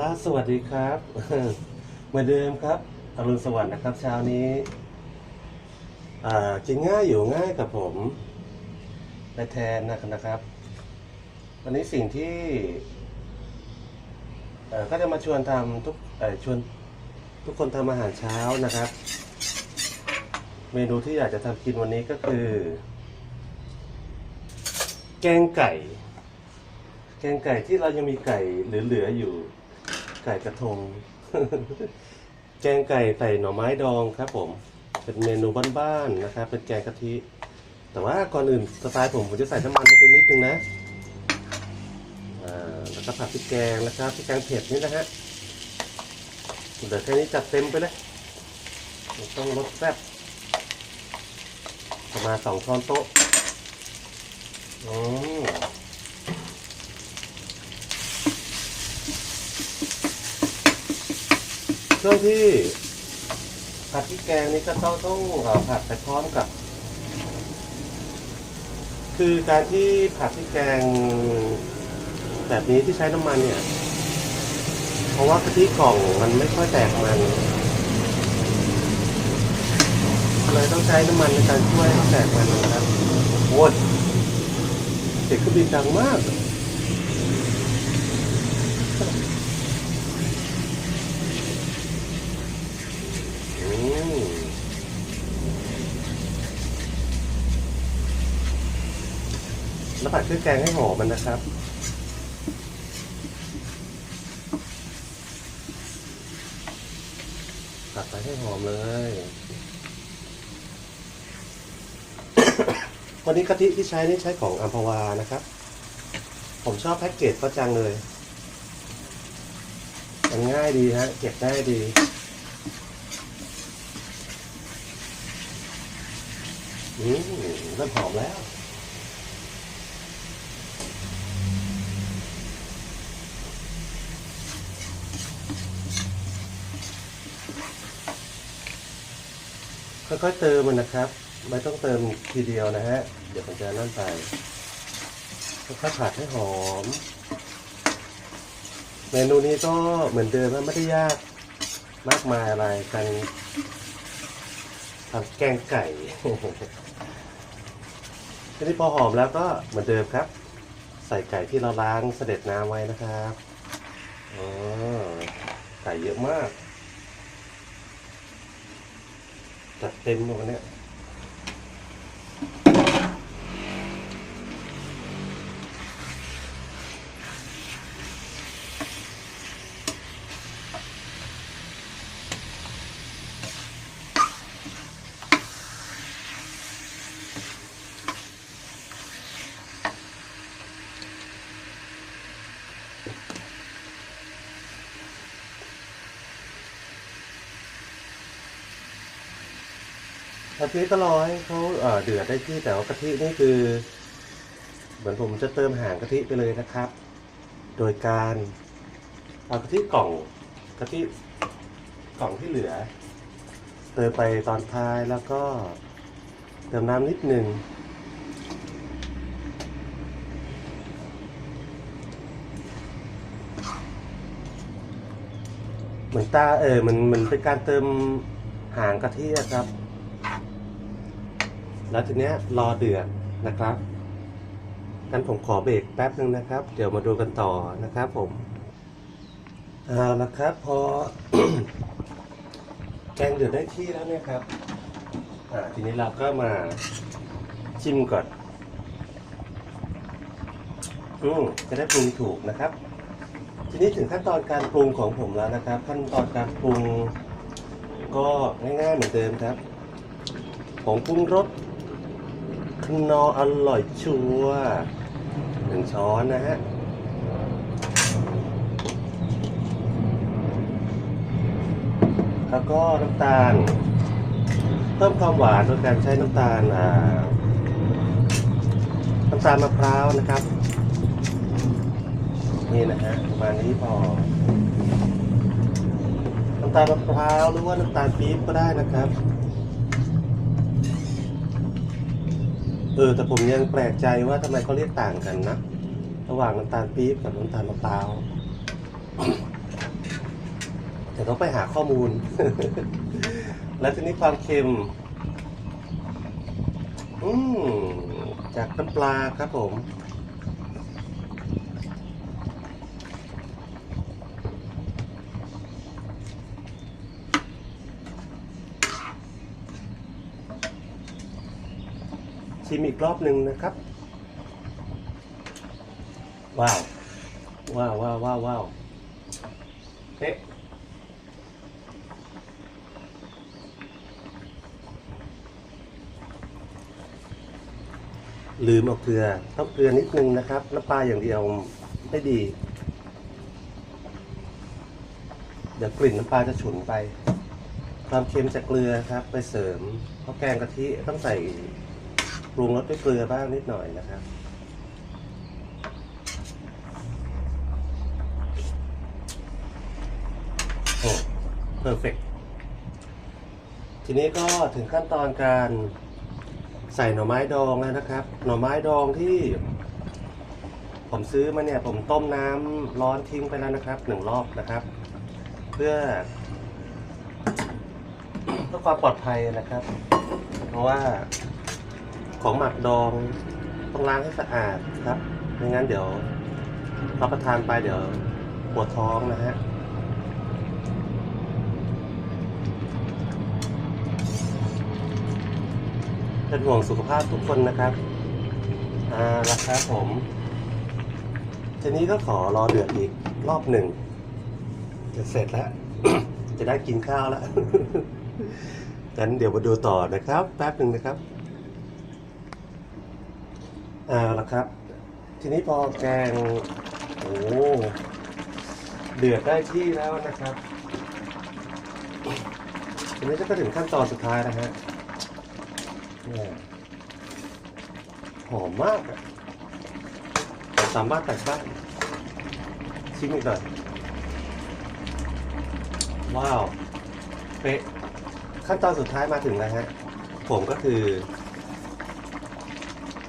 ล่าสวัสดีครับ เหมือนเดิมครับอรุณสวัสดิ์นะครับ เช้านี้กินง่ายอยู่ง่ายกับผมไปแทนนะครับ วันนี้สิ่งที่ก็จะมาชวนทำทุกชวนทุกคนทำอาหารเช้านะครับ เมนูที่อยากจะทำกินวันนี้ก็คือ แกงไก่ แกงไก่ที่เรายังมีไก่เหลือๆอยู่ ไก่กระทง แกงไก่ใส่หน่อไม้ดองครับ ผม เป็นเมนูบ้านๆนะครับ เป็นแกงกะทิ แต่ว่าก่อนอื่นสไตล์ผมผมจะใส่น้ำมันลงไปนิดนึงนะแล้วก็ผัดพริกแกงนะครับพริกแกงเผ็ดนี่นะฮะเดี๋ยวแค่นี้จัดเต็มไปเลยต้องรสแซ่บประมาณสองช้อนโต๊ะ อืม ช่วงที่ผัดพริกแกงนี่ก็ต้องต้องเอ่อผัดไปพร้อมกับ คือการที่ผัดพริกแกงแบบนี้ที่ใช้น้ำมันเนี่ย เพราะว่ากะทิกล่องมันไม่ค่อยแตกมันเลยต้องใช้น้ำมันในการช่วยให้แตกมันนะครับโอ้ยเสียงเครื่องบินดังมาก อืม แล้วผัดเครื่องแกงให้หอมมันนะครับผัดไปให้หอมเลย วันนี้กะทิที่ใช้นี่ใช้ของอัมพวานะครับ ผมชอบแพ็กเกจก็จังเลย มันง่ายดีฮะ เก็บได้ดีอืมเริ่มหอมแล้ว ค่อยๆเติมมันนะครับ ไม่ต้องเติมทีเดียวนะฮะ เดี๋ยวมันจะนั่นไปค่อยๆผัดให้หอม เมนูนี้ก็เหมือนเดิมไม่ได้ยากมากมายอะไรกันทำแกงไก่ทีนี้พอหอมแล้วก็เหมือนเดิมครับ ใส่ไก่ที่เราล้างเสด็จน้ำไว้นะครับอ๋อไก่เยอะมาก จัดเต็มตรงนี้ะทิก็รอให้เขาเดือดได้ที่แต่ว่ากะทินี่คือ เหมือนผมจะเติมหางกะทิไปเลยนะครับ โดยการเอากะทิกล่องกะทิกล่องที่เหลือ เติมไปตอนท้ายแล้วก็เติมน้ำนิดหนึ่งเหมือนตาเออมันมันเป็นการเติมหางกะทิครับ แล้วทีเนี้ยรอเดือดนะครับกันผมขอเบรกแป๊บหนึ่งนะครับ เดี๋ยวมาดูกันต่อนะครับผมเอาละครับพอแกงเดือดได้ที่แล้วเนี่ยครับอ่าทีนี้เราก็มาชิมก่อนอืมจะได้ปรุงถูกนะครับ ทีนี้ถึงขั้นตอนการปรุงของผมแล้วนะครับ ขั้นตอนการปรุงก็ง่ายๆเหมือนเดิมครับผงปรุงรส ขนออร่อยชัวร์หนึ่งช้อนนะฮะแล้วก็น้ำตาล เพิ่มความหวานโดยการใช้น้ำตาลอ่าน้ำตาลมะพร้าวนะครับ นี่นะฮะประมาณนี้พอ น้ำตาลมะพร้าวหรือว่าน้ำตาลปี๊บก็ได้นะครับ เออแต่ผมยังแปลกใจว่าทำไมเขาเรียกต่างกันนะ ระหว่างน้ำตาลปี๊บกับน้ำตาลมะพร้าวแต่ต้องไปหาข้อมูล แล้วทีนี้ความเค็ม อืมจากน้ำปลาครับผม ชิมอีกรอบหนึ่งนะครับ ว้าวว้าวว้าวว้าวว้าวเอ๊ะลืมเอาเกลือต้องเกลือนิดนึงนะครับน้ำปลาอย่างเดียวไม่ดี เดี๋ยวกลิ่นน้ำปลาจะฉุนไป ความเค็มจากเกลือครับ ไปเสริมเพราะแกงกะทิต้องใส่ ปรุงรสด้วยเกลือบ้างนิดหน่อยนะครับ โอ้เพอร์เฟกทีนี้ก็ถึงขั้นตอนการใส่หน่อไม้ดองแล้วนะครับ หน่อไม้ดองที่ ผมซื้อมาเนี่ย ผมต้มน้ำร้อนทิ้งไปแล้วนะครับหนึ่งรอบนะครับ เพื่อเพื่อความปลอดภัยนะครับ เพราะว่า ของหมักดองต้องล้างให้สะอาดครับไม่งั้นเดี๋ยวรับประทานไปเดี๋ยวปวดท้องนะฮะเป็นห่วงสุขภาพทุกคนนะครับอ่าละครับผมทีนี้ก็ขอรอเดือดอีกรอบหนึ่งจะเสร็จแล้ว จะได้กินข้าวแล้วงั้นเดี๋ยวมาดูต่อนะครับ แป๊บหนึ่งนะครับ เอาละครับ ทีนี้พอแกงโอ้เดือดได้ที่แล้วนะครับทีนี้ก็ถึงขั้นตอนสุดท้ายนะฮะเนี่ยหอมมากอะสามารถแตกบ้ชิมอีกหน่อยว้าวเป๊ะขั้นตอนสุดท้ายมาถึงแล้วฮะ ผมก็คือ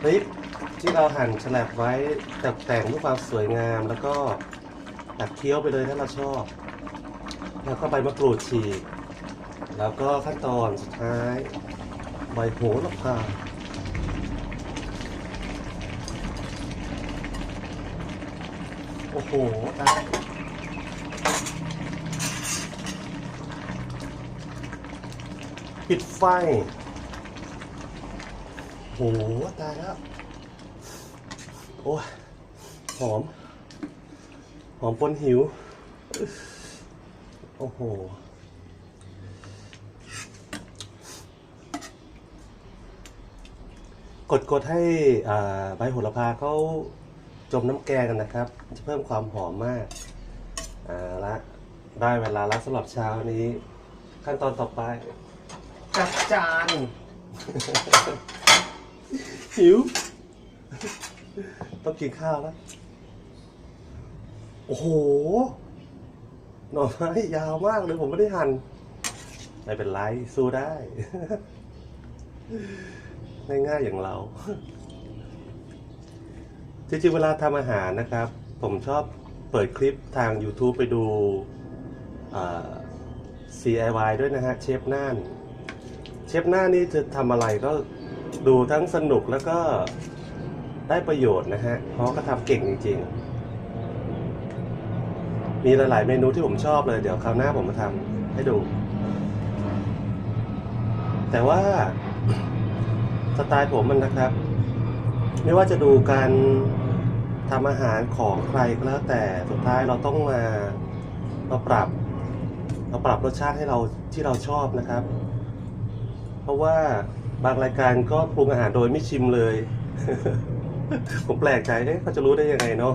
พริก ที่เราหั่นฉลับไว้ตกแต่งด้วยความสวยงาม แล้วก็ตัดเคี้ยวไปเลยถ้าเราชอบ แล้วก็ใบมะกรูดฉีกแล้วก็ขั้นตอนสุดท้ายใบโหระพาโอ้โหตายปิดไฟโหตายแล้ว โอ้ยหอม หอมปนหิว โอ้โห กดกดให้อ่าใบโหระพาเขาจมน้ำแกงกันนะครับ จะเพิ่มความหอมมากอ่าละได้เวลาแล้วสำหรับเช้านี้ ขั้นตอนต่อไป จัดจาน หิว ต้องกินข้าวแล้ว โอ้โห หน่อไม้ยาวมากเลยผมไม่ได้หั่นไม่เป็นไร สู้ได้ ง่ายๆอย่างเรา จริงๆ เวลาทำอาหารนะครับ ผมชอบเปิดคลิปทาง YouTube ไปดูอ่า CIY ด้วยนะฮะ เชฟน่าน เชฟน่านนี่จะทำอะไรก็ดูทั้งสนุกแล้วก็ ได้ประโยชน์นะฮะเพราะก็ทำเก่งจริง ๆ มีหลาย ๆ เมนูที่ผมชอบเลย เดี๋ยวคราวหน้าผมมาทำให้ดู แต่ว่าสไตล์ผมมันนะครับ ไม่ว่าจะดูการทำอาหารของใครก็แล้วแต่สุดท้ายเราต้องมามาปรับมาปรับรสชาติให้เราที่เราชอบนะครับ เพราะว่าบางรายการก็ปรุงอาหารโดยไม่ชิมเลย ผมแปลกใจเอ๊ะเขาจะรู้ได้ยังไงเนาะ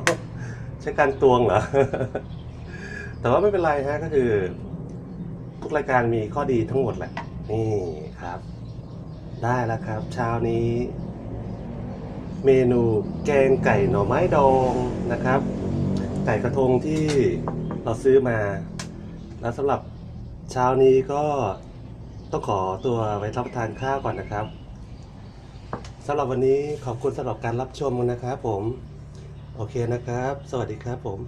ใช้การตวงเหรอ แต่ว่าไม่เป็นไรฮะก็คือ ทุกรายการมีข้อดีทั้งหมดแหละ นี่ครับ ได้แล้วครับ เช้านี้ เมนูแกงไก่หน่อไม้ดองนะครับ ไก่กระทงที่เราซื้อมา แล้วสำหรับเช้านี้ก็ต้องขอตัวไปรับประทานข้าวก่อนนะครับ สำหรับวันนี้ขอบคุณสำหรับการรับชมนะครับผม โอเคนะครับ สวัสดีครับผม